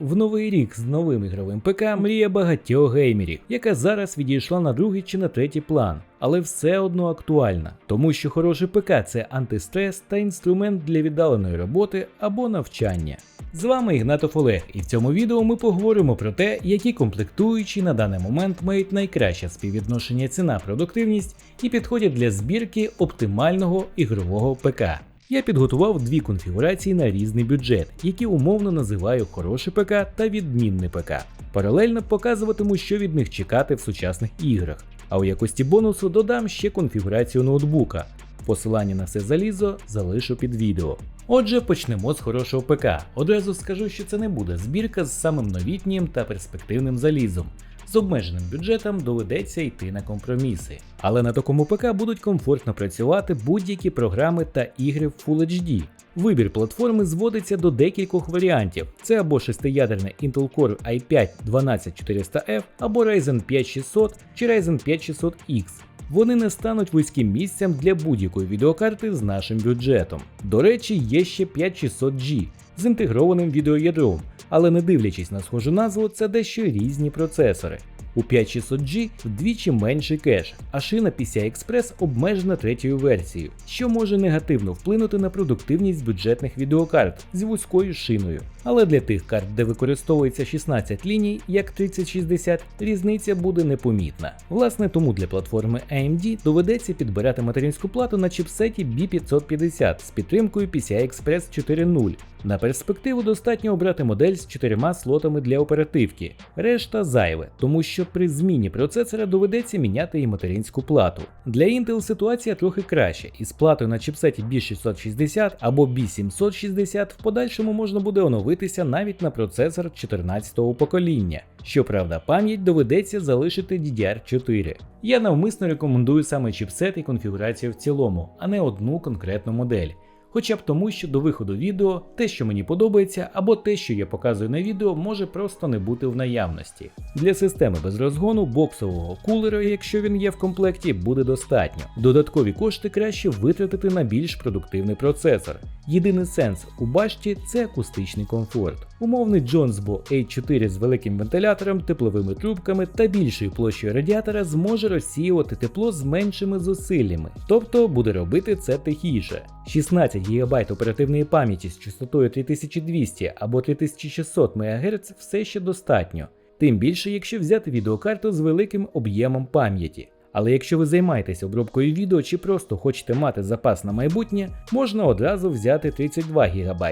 В новий рік з новим ігровим ПК мрія багатьох геймерів, яка зараз відійшла на другий чи на третій план, але все одно актуальна, тому що хороший ПК це антистрес та інструмент для віддаленої роботи або навчання. З вами Ігнатов Олег, і в цьому відео ми поговоримо про те, які комплектуючі на даний момент мають найкраще співвідношення ціна-продуктивність і підходять для збірки оптимального ігрового ПК. Я підготував дві конфігурації на різний бюджет, які умовно називаю хороший ПК та відмінний ПК. Паралельно показуватиму, що від них чекати в сучасних іграх, а у якості бонусу додам ще конфігурацію ноутбука. Посилання на все залізо залишу під відео. Отже, почнемо з хорошого ПК. Одразу скажу, що це не буде збірка з самим новітнім та перспективним залізом. З обмеженим бюджетом доведеться йти на компроміси. Але на такому ПК будуть комфортно працювати будь-які програми та ігри в Full HD. Вибір платформи зводиться до декількох варіантів: це або шестиядерний Intel Core i5 12400F, або Ryzen 5600 чи Ryzen 5600X. Вони не стануть вузьким місцем для будь-якої відеокарти з нашим бюджетом. До речі, є ще 5600G з інтегрованим відеоядром, але не дивлячись на схожу назву, це дещо різні процесори. У 5600G вдвічі менший кеш, а шина PCI Express обмежена третьою версією, що може негативно вплинути на продуктивність бюджетних відеокарт з вузькою шиною. Але для тих карт, де використовується 16 ліній, як 3060, різниця буде непомітна. Власне, тому для платформи AMD доведеться підбирати материнську плату на чіпсеті B550 з підтримкою PCI Express 4.0. На перспективу достатньо обрати модель з чотирма слотами для оперативки, решта зайве, тому що при зміні процесора доведеться міняти і материнську плату. Для Intel ситуація трохи краще, із платою на чіпсеті B660 або B760 в подальшому можна буде оновитися навіть на процесор 14-го покоління. Щоправда, пам'ять доведеться залишити DDR4. Я навмисно рекомендую саме чіпсет і конфігурацію в цілому, а не одну конкретну модель. Хоча б тому, що до виходу відео те, що мені подобається, або те, що я показую на відео, може просто не бути в наявності. Для системи без розгону боксового кулера, якщо він є в комплекті, буде достатньо. Додаткові кошти краще витратити на більш продуктивний процесор. Єдиний сенс у башті це акустичний комфорт. Умовний Jonesbo A4 з великим вентилятором, тепловими трубками та більшою площею радіатора зможе розсіювати тепло з меншими зусиллями, тобто буде робити це тихіше. 16 ГБ оперативної пам'яті з частотою 3200 або 3600 МГц все ще достатньо, тим більше, якщо взяти відеокарту з великим об'ємом пам'яті. Але якщо ви займаєтесь обробкою відео чи просто хочете мати запас на майбутнє, можна одразу взяти 32 ГБ.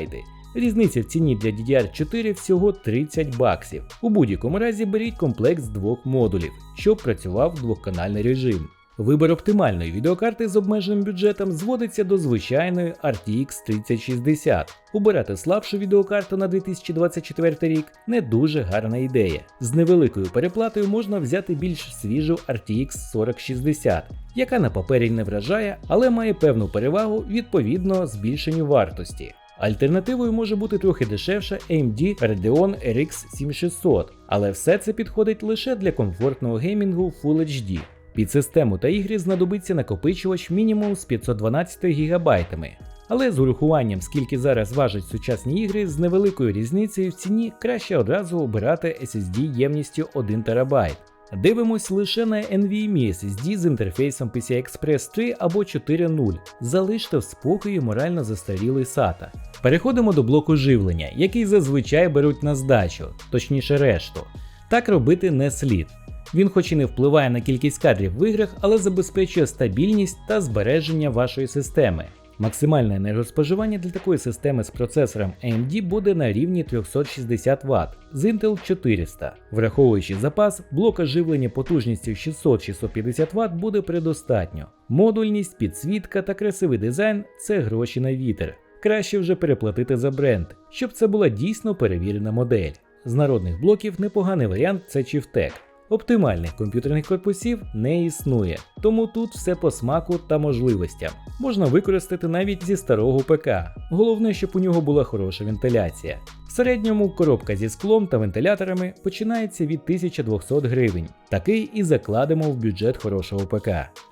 Різниця в ціні для DDR4 всього 30 баксів. У будь-якому разі беріть комплект з двох модулів, щоб працював двоканальний режим. Вибір оптимальної відеокарти з обмеженим бюджетом зводиться до звичайної RTX 3060. Убирати слабшу відеокарту на 2024 рік не дуже гарна ідея. З невеликою переплатою можна взяти більш свіжу RTX 4060, яка на папері не вражає, але має певну перевагу відповідно збільшенню вартості. Альтернативою може бути трохи дешевша AMD Radeon RX 7600, але все це підходить лише для комфортного геймінгу Full HD. Під систему та ігри знадобиться накопичувач мінімум з 512 ГБ, але з урахуванням, скільки зараз важать сучасні ігри, з невеликою різницею в ціні краще одразу обирати SSD ємністю 1 ТБ. Дивимось лише на NVMe SSD з інтерфейсом PCI Express 3 або 4.0. Залиште в спокої морально застарілий SATA. Переходимо до блоку живлення, який зазвичай беруть на здачу, точніше решту. Так робити не слід. Він хоч і не впливає на кількість кадрів в іграх, але забезпечує стабільність та збереження вашої системи. Максимальне енергоспоживання для такої системи з процесором AMD буде на рівні 360 Вт з Intel 400. Враховуючи запас, блока живлення потужністю 600-650 Вт буде предостатньо. Модульність, підсвітка та красивий дизайн це гроші на вітер. Краще вже переплатити за бренд, щоб це була дійсно перевірена модель. З народних блоків непоганий варіант це Chieftec. Оптимальних комп'ютерних корпусів не існує, тому тут все по смаку та можливостям. Можна використати навіть зі старого ПК. Головне, щоб у нього була хороша вентиляція. В середньому коробка зі склом та вентиляторами починається від 1200 гривень. Такий і закладемо в бюджет хорошого ПК.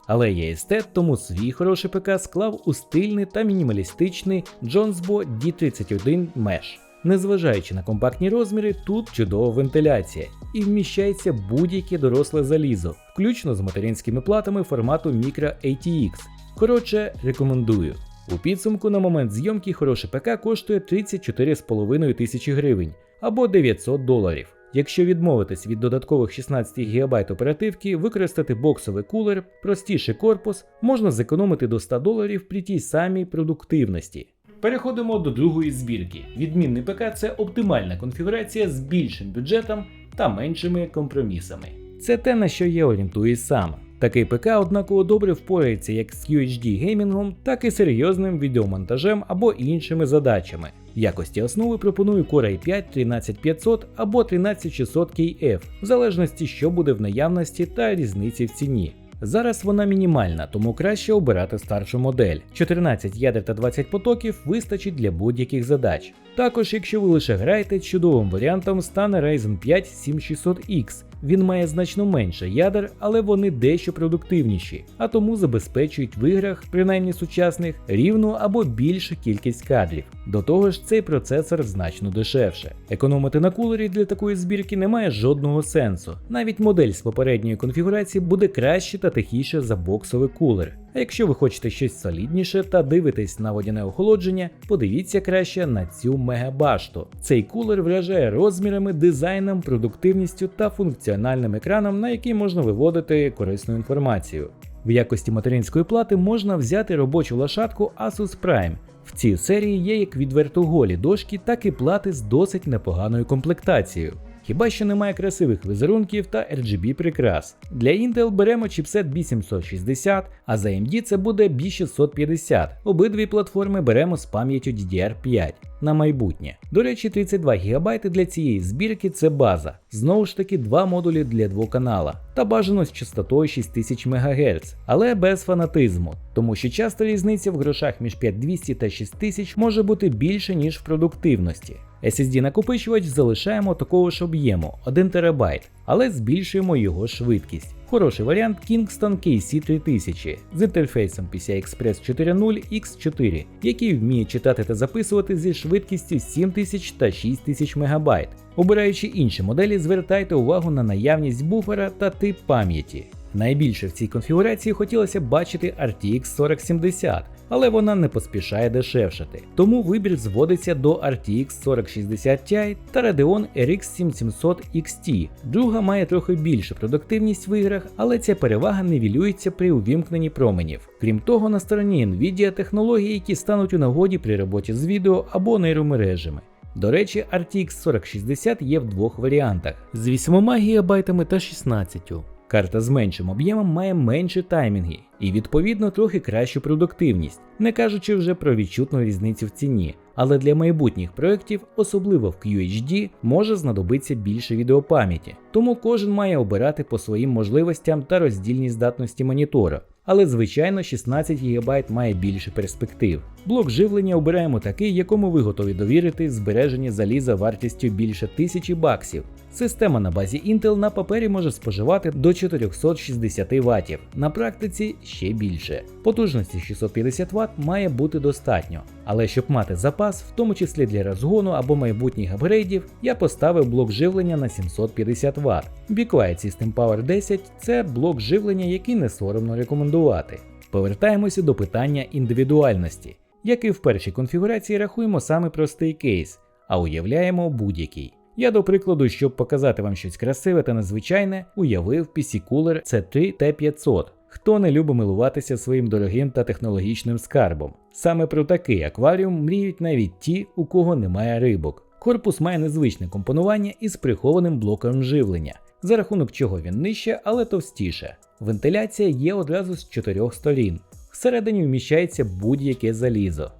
Але є естет, тому свій хороший ПК склав у стильний та мінімалістичний Jonesbo D31 Mesh. Незважаючи на компактні розміри, тут чудова вентиляція і вміщається будь-яке доросле залізо, включно з материнськими платами формату Micro ATX. Коротше, рекомендую. У підсумку на момент зйомки хороше ПК коштує 34,5 тисячі гривень або 900 доларів. Якщо відмовитись від додаткових 16 ГБ оперативки, використати боксовий кулер, простіший корпус, можна зекономити до 100 доларів при тій самій продуктивності. Переходимо до другої збірки. Відмінний ПК це оптимальна конфігурація з більшим бюджетом та меншими компромісами. Це те, на що я орієнтуюсь сам. Такий ПК однаково добре впорається як з QHD геймінгом, так і серйозним відеомонтажем або іншими задачами. В якості основи пропоную Core i5 13500 або 13600 KF, в залежності, що буде в наявності та різниці в ціні. Зараз вона мінімальна, тому краще обирати старшу модель. 14 ядер та 20 потоків вистачить для будь-яких задач. Також, якщо ви лише граєте, чудовим варіантом стане Ryzen 5 7600X. Він має значно менше ядер, але вони дещо продуктивніші, а тому забезпечують в іграх, принаймні сучасних, рівну або більшу кількість кадрів. До того ж, цей процесор значно дешевше. Економити на кулері для такої збірки немає жодного сенсу. Навіть модель з попередньої конфігурації буде краще та тихіше за боксовий кулер. А якщо ви хочете щось солідніше та дивитесь на водяне охолодження, подивіться краще на цю мегабашту. Цей кулер вражає розмірами, дизайном, продуктивністю та функціональним екраном, на який можна виводити корисну інформацію. В якості материнської плати можна взяти робочу лошадку Asus Prime. В цій серії є як відверто голі дошки, так і плати з досить непоганою комплектацією. Хіба що немає красивих візерунків та RGB прикрас. Для Intel беремо чіпсет B760, а за AMD це буде B650. Обидві платформи беремо з пам'яттю DDR5 на майбутнє. До речі, 32 ГБ для цієї збірки це база. Знову ж таки, два модулі для двоканала та бажано з частотою 6000 МГц, але без фанатизму, тому що часто різниця в грошах між 5200 та 6000 може бути більше, ніж в продуктивності. SSD накопичувач залишаємо такого ж об'єму 1 ТБ, але збільшуємо його швидкість. Хороший варіант Kingston KC3000 з інтерфейсом PCI-Express 4.0 X4, який вміє читати та записувати зі швидкістю 7000 та 6000 МБ. Обираючи інші моделі, звертайте увагу на наявність буфера та тип пам'яті. Найбільше в цій конфігурації хотілося б бачити RTX 4070, але вона не поспішає дешевшати. Тому вибір зводиться до RTX 4060 Ti та Radeon RX 7700 XT. Друга має трохи більшу продуктивність в іграх, але ця перевага нівелюється при увімкненні променів. Крім того, на стороні Nvidia технології, які стануть у нагоді при роботі з відео або нейромережами. До речі, RTX 4060 є в двох варіантах з 8 ГБ та 16. Карта з меншим об'ємом має менші таймінги і відповідно трохи кращу продуктивність, не кажучи вже про відчутну різницю в ціні. Але для майбутніх проєктів, особливо в QHD, може знадобитися більше відеопам'яті, тому кожен має обирати по своїм можливостям та роздільній здатності монітора. Але звичайно 16 ГБ має більше перспектив. Блок живлення обираємо такий, якому ви готові довірити збереження заліза вартістю більше 1000 баксів. Система на базі Intel на папері може споживати до 460 Вт, на практиці ще більше. Потужності 650 Вт має бути достатньо. Але щоб мати запас, в тому числі для розгону або майбутніх апгрейдів, я поставив блок живлення на 750 Вт. Backlight System Power 10 це блок живлення, який не соромно рекомендувати. Повертаємося до питання індивідуальності. Як і в першій конфігурації рахуємо саме простий кейс, а уявляємо будь-який. Я, до прикладу, щоб показати вам щось красиве та незвичайне, уявив PC Cooler C3 T500. Хто не любить милуватися своїм дорогим та технологічним скарбом? Саме про такий акваріум мріють навіть ті, у кого немає рибок. Корпус має незвичне компонування із прихованим блоком живлення, за рахунок чого він нижче, але товстіше. Вентиляція є одразу з чотирьох сторін. Всередині вміщається будь-яке залізо.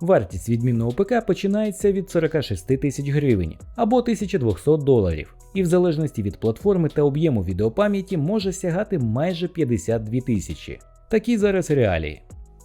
Вартість відмінного ПК починається від 46 тисяч гривень або 1200 доларів, і в залежності від платформи та об'єму відеопам'яті може сягати майже 52 тисячі. Такі зараз реалії.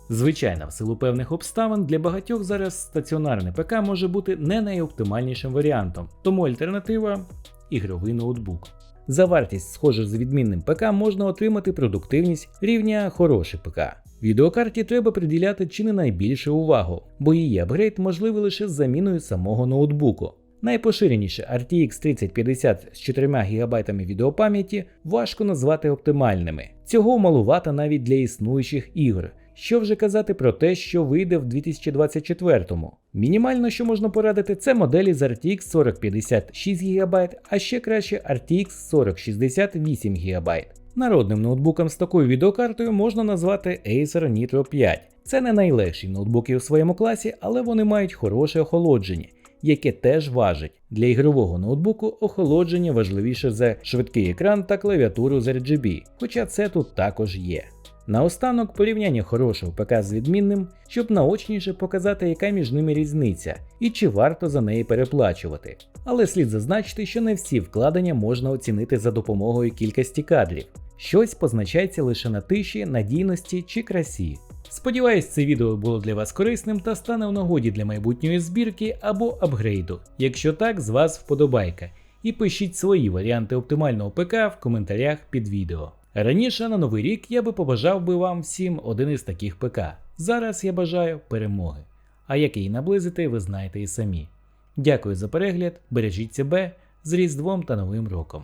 Звичайно, в силу певних обставин для багатьох зараз стаціонарний ПК може бути не найоптимальнішим варіантом, тому альтернатива ігровий ноутбук. За вартість, схожу з відмінним ПК, можна отримати продуктивність рівня хороший ПК. Відеокарті треба приділяти чи не найбільше увагу, бо її апгрейд можливий лише з заміною самого ноутбуку. Найпоширеніше RTX 3050 з 4 ГБ відеопам'яті важко назвати оптимальними. Цього малувато навіть для існуючих ігор. Що вже казати про те, що вийде в 2024-му. Мінімально, що можна порадити, це моделі з RTX 4050 6 ГБ, а ще краще RTX 4060 8 ГБ. Народним ноутбуком з такою відеокартою можна назвати Acer Nitro 5. Це не найлегші ноутбуки у своєму класі, але вони мають хороше охолодження, яке теж важить. Для ігрового ноутбуку охолодження важливіше за швидкий екран та клавіатуру з RGB, хоча це тут також є. Наостанок порівняння хорошого ПК з відмінним, щоб наочніше показати, яка між ними різниця і чи варто за неї переплачувати. Але слід зазначити, що не всі вкладення можна оцінити за допомогою кількості кадрів. Щось позначається лише на тиші, надійності чи красі. Сподіваюсь, це відео було для вас корисним та стане в нагоді для майбутньої збірки або апгрейду. Якщо так, з вас вподобайка. І пишіть свої варіанти оптимального ПК в коментарях під відео. Раніше на новий рік я би побажав би вам всім один із таких ПК. Зараз я бажаю перемоги. А як її наблизити, ви знаєте і самі. Дякую за перегляд, бережіть себе з Різдвом та Новим роком.